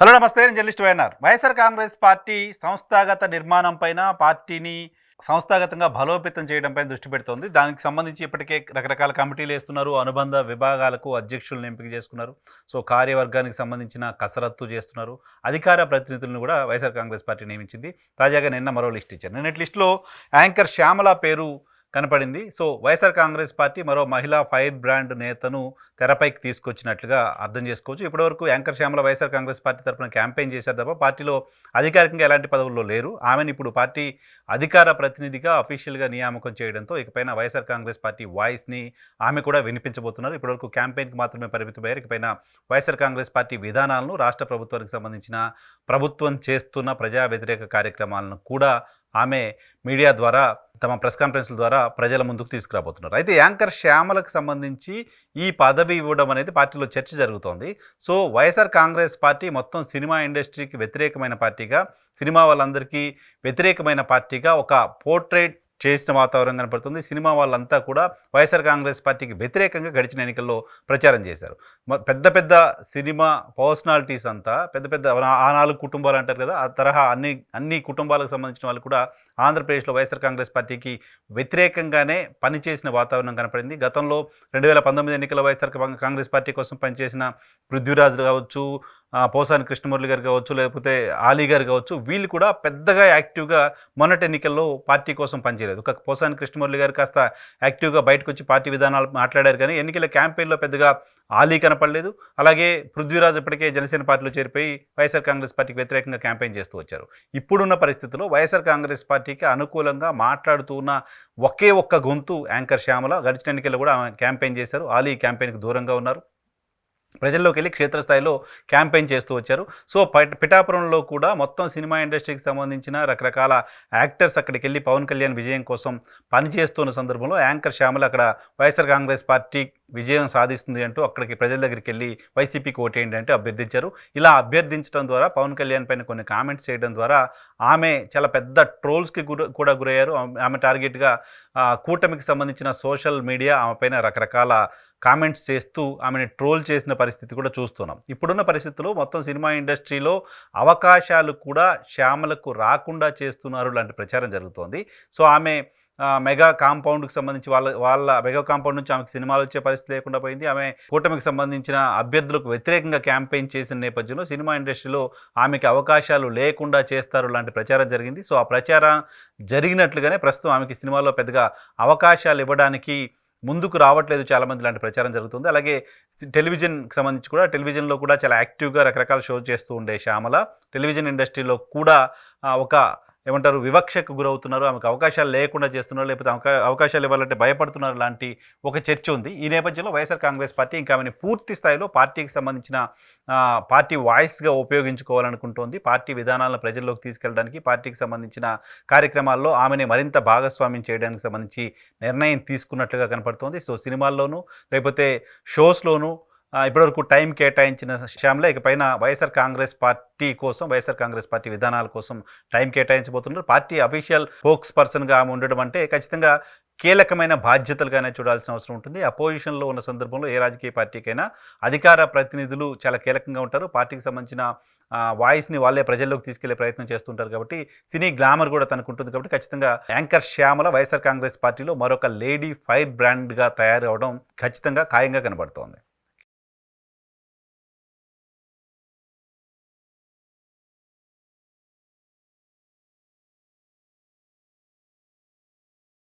Hello నమస్తే నేను journalist YNR. YSR Congress party సంస్థాగత నిర్మాణం పైన పార్టీని సంస్థాగతంగా బలోపేతం చేయడంపై దృష్టి పెడుతోంది. దానికి సంబంధించి ఇప్పటికే రకరకాల కమిటీలు వేస్తున్నారు. అనుబంధ విభాగాలకు అధ్యక్షులను ఎంపిక చేసుకున్నారు. సో కార్యవర్గానికి సంబంధించిన కసరత్తు చేస్తున్నారు. అధికార ప్రతినిధులను కూడా వైఎస్ఆర్ కాంగ్రెస్ పార్టీ నియమించింది. తాజాగా నిన్న మరో లిస్ట్ ఇచ్చారు. నిన్నటి లిస్టులో యాంకర్ శ్యామల పేరు కనపడింది. సో వైఎస్ఆర్ కాంగ్రెస్ పార్టీ మరో మహిళా ఫైర్ బ్రాండ్ నేతను తెరపైకి తీసుకొచ్చినట్లుగా అర్థం చేసుకోవచ్చు. ఇప్పటివరకు anchor Shyamala YSR Congress party తరఫున క్యాంపెయిన్ చేశారు తప్ప పార్టీలో అధికారికంగా ఎలాంటి పదవుల్లో లేరు. ఆమెను ఇప్పుడు పార్టీ అధికార ప్రతినిధిగా అఫీషియల్గా నియామకం చేయడంతో ఇకపైన వైఎస్ఆర్ కాంగ్రెస్ పార్టీ వాయిస్ని ఆమె కూడా వినిపించబోతున్నారు. ఇప్పటివరకు క్యాంపెయిన్కి మాత్రమే పరిమితమయ్యారు. ఇకపైన వైఎస్ఆర్ కాంగ్రెస్ పార్టీ విధానాలను రాష్ట్ర ప్రభుత్వానికి సంబంధించిన ప్రభుత్వం చేస్తున్న ప్రజా వ్యతిరేక కార్యక్రమాలను కూడా ఆమె మీడియా ద్వారా తమ ప్రెస్ కాన్ఫరెన్స్ల ద్వారా ప్రజల ముందుకు తీసుకురాబోతున్నారు. అయితే యాంకర్ శ్యామలకు సంబంధించి ఈ పదవి ఇవ్వడం అనేది పార్టీలో చర్చ జరుగుతోంది. సో వైఎస్ఆర్ కాంగ్రెస్ పార్టీ మొత్తం సినిమా ఇండస్ట్రీకి వ్యతిరేకమైన పార్టీగా సినిమా వాళ్ళందరికీ వ్యతిరేకమైన పార్టీగా ఒక పోర్ట్రేట్ చేసిన వాతావరణం కనపడుతుంది. సినిమా వాళ్ళంతా కూడా వైఎస్ఆర్ కాంగ్రెస్ పార్టీకి వ్యతిరేకంగా గడిచిన ఎన్నికల్లో ప్రచారం చేశారు. పెద్ద పెద్ద సినిమా పర్సనాలిటీస్ అంతా పెద్ద పెద్ద ఆ నాలుగు కుటుంబాలు అంటారు కదా ఆ తరహా అన్ని అన్ని కుటుంబాలకు సంబంధించిన వాళ్ళు కూడా ఆంధ్రప్రదేశ్లో వైఎస్ఆర్ కాంగ్రెస్ పార్టీకి వ్యతిరేకంగానే పనిచేసిన వాతావరణం కనపడింది. గతంలో రెండు వేల పంతొమ్మిది ఎన్నికల వైఎస్ఆర్ కాంగ్రెస్ పార్టీ కోసం పనిచేసిన పృథ్వీరాజు కావచ్చు పోసాని కృష్ణమురళి గారు కావచ్చు లేకపోతే ఆలీ గారు కావచ్చు వీళ్ళు కూడా పెద్దగా యాక్టివ్గా మొన్నటి ఎన్నికల్లో పార్టీ కోసం పనిచేయలేదు. ఒక పోసాని కృష్ణమురళి గారు కాస్త యాక్టివ్గా బయటకు వచ్చి పార్టీ విధానాలు మాట్లాడారు కానీ ఎన్నికల క్యాంపెయిన్లో పెద్దగా ఆలీ కనపడలేదు. అలాగే పృథ్వీరాజ్ ఇప్పటికే జనసేన పార్టీలో చేరిపోయి వైఎస్ఆర్ కాంగ్రెస్ పార్టీకి వ్యతిరేకంగా క్యాంపెయిన్ చేస్తూ వచ్చారు. ఇప్పుడున్న పరిస్థితుల్లో వైఎస్ఆర్ కాంగ్రెస్ పార్టీకి అనుకూలంగా మాట్లాడుతూ ఉన్న ఒకే ఒక్క గొంతు యాంకర్ శ్యామల గడిచిన ఎన్నికల్లో కూడా ఆమె క్యాంపెయిన్ చేశారు. ఆలీ క్యాంపెయిన్కి దూరంగా ఉన్నారు. ప్రజల్లోకి వెళ్ళి క్షేత్రస్థాయిలో క్యాంపెయిన్ చేస్తూ వచ్చారు. సో పిఠాపురంలో కూడా మొత్తం సినిమా ఇండస్ట్రీకి సంబంధించిన రకరకాల యాక్టర్స్ అక్కడికి వెళ్ళి పవన్ కళ్యాణ్ విజయం కోసం పనిచేస్తున్న సందర్భంలో యాంకర్ శ్యామల అక్కడ వైఎస్ఆర్ కాంగ్రెస్ పార్టీ విజయం సాధిస్తుంది అంటూ అక్కడికి ప్రజల దగ్గరికి వెళ్ళి వైసీపీకి ఓటేయండి అంటే అభ్యర్థించారు. ఇలా అభ్యర్థించడం ద్వారా పవన్ కళ్యాణ్ పైన కొన్ని కామెంట్స్ చేయడం ద్వారా ఆమె చాలా పెద్ద ట్రోల్స్కి గుర కూడా గురయ్యారు. ఆమె- ఆమె టార్గెట్గా కూటమికి సంబంధించిన సోషల్ మీడియా ఆమె పైన రకరకాల కామెంట్స్ చేస్తూ ఆమెని ట్రోల్ చేసిన పరిస్థితి కూడా చూస్తున్నాం. ఇప్పుడున్న పరిస్థితుల్లో మొత్తం సినిమా ఇండస్ట్రీలో అవకాశాలు కూడా శ్యామలకు రాకుండా చేస్తున్నారు లాంటి ప్రచారం జరుగుతోంది. సో ఆమె మెగా కాంపౌండ్కి సంబంధించి వాళ్ళ వాళ్ళ మెగా కాంపౌండ్ నుంచి ఆమెకు సినిమాలు వచ్చే పరిస్థితి లేకుండా పోయింది. ఆమె కూటమికి సంబంధించిన అభ్యర్థులకు వ్యతిరేకంగా క్యాంపెయిన్ చేసిన నేపథ్యంలో సినిమా ఇండస్ట్రీలో ఆమెకి అవకాశాలు లేకుండా చేస్తారు లాంటి ప్రచారం జరిగింది. సో ఆ ప్రచారం జరిగినట్లుగానే ప్రస్తుతం ఆమెకి సినిమాలో పెద్దగా అవకాశాలు ఇవ్వడానికి ముందుకు రావట్లేదు చాలామంది లాంటి ప్రచారం జరుగుతుంది. అలాగే టెలివిజన్కి సంబంధించి కూడా టెలివిజన్లో కూడా చాలా యాక్టివ్గా రకరకాల షో చేస్తూ ఉండే శ్యామల. టెలివిజన్ ఇండస్ట్రీలో కూడా ఒక ఏమంటారు వివక్షకు గురవుతున్నారు ఆమెకు అవకాశాలు లేకుండా చేస్తున్నారు లేకపోతే అవకాశాలు ఇవ్వాలంటే భయపడుతున్నారు లాంటి ఒక చర్చ ఉంది. ఈ నేపథ్యంలో వైఎస్ఆర్ కాంగ్రెస్ పార్టీ ఇంకా ఆమెను పూర్తి స్థాయిలో పార్టీకి సంబంధించిన పార్టీ వాయిస్గా ఉపయోగించుకోవాలనుకుంటోంది. పార్టీ విధానాలను ప్రజల్లోకి తీసుకెళ్ళడానికి పార్టీకి సంబంధించిన కార్యక్రమాల్లో ఆమెని మరింత భాగస్వామ్యం చేయడానికి సంబంధించి నిర్ణయం తీసుకున్నట్లుగా కనపడుతోంది. సో సినిమాల్లోనూ లేకపోతే షోస్లోనూ ఇప్పటివరకు టైం కేటాయించిన శ్యామల ఇకపైన వైఎస్ఆర్ కాంగ్రెస్ పార్టీ కోసం వైఎస్ఆర్ కాంగ్రెస్ పార్టీ విధానాల కోసం టైం కేటాయించబోతున్నారు. పార్టీ అఫీషియల్ స్పోక్స్ పర్సన్గా ఆమె ఉండడం అంటే ఖచ్చితంగా కీలకమైన బాధ్యతలుగానే చూడాల్సిన అవసరం ఉంటుంది. అపోజిషన్లో ఉన్న సందర్భంలో ఏ రాజకీయ పార్టీకైనా అధికార ప్రతినిధులు చాలా కీలకంగా ఉంటారు. పార్టీకి సంబంధించిన వాయిస్ని వాళ్ళే ప్రజల్లోకి తీసుకెళ్ళే ప్రయత్నం చేస్తుంటారు కాబట్టి సినీ గ్లామర్ కూడా తనకు ఉంటుంది కాబట్టి ఖచ్చితంగా యాంకర్ శ్యామల వైఎస్ఆర్ కాంగ్రెస్ పార్టీలో మరొక లేడీ ఫైర్ బ్రాండ్గా తయారవడం ఖచ్చితంగా ఖాయంగా కనబడుతోంది.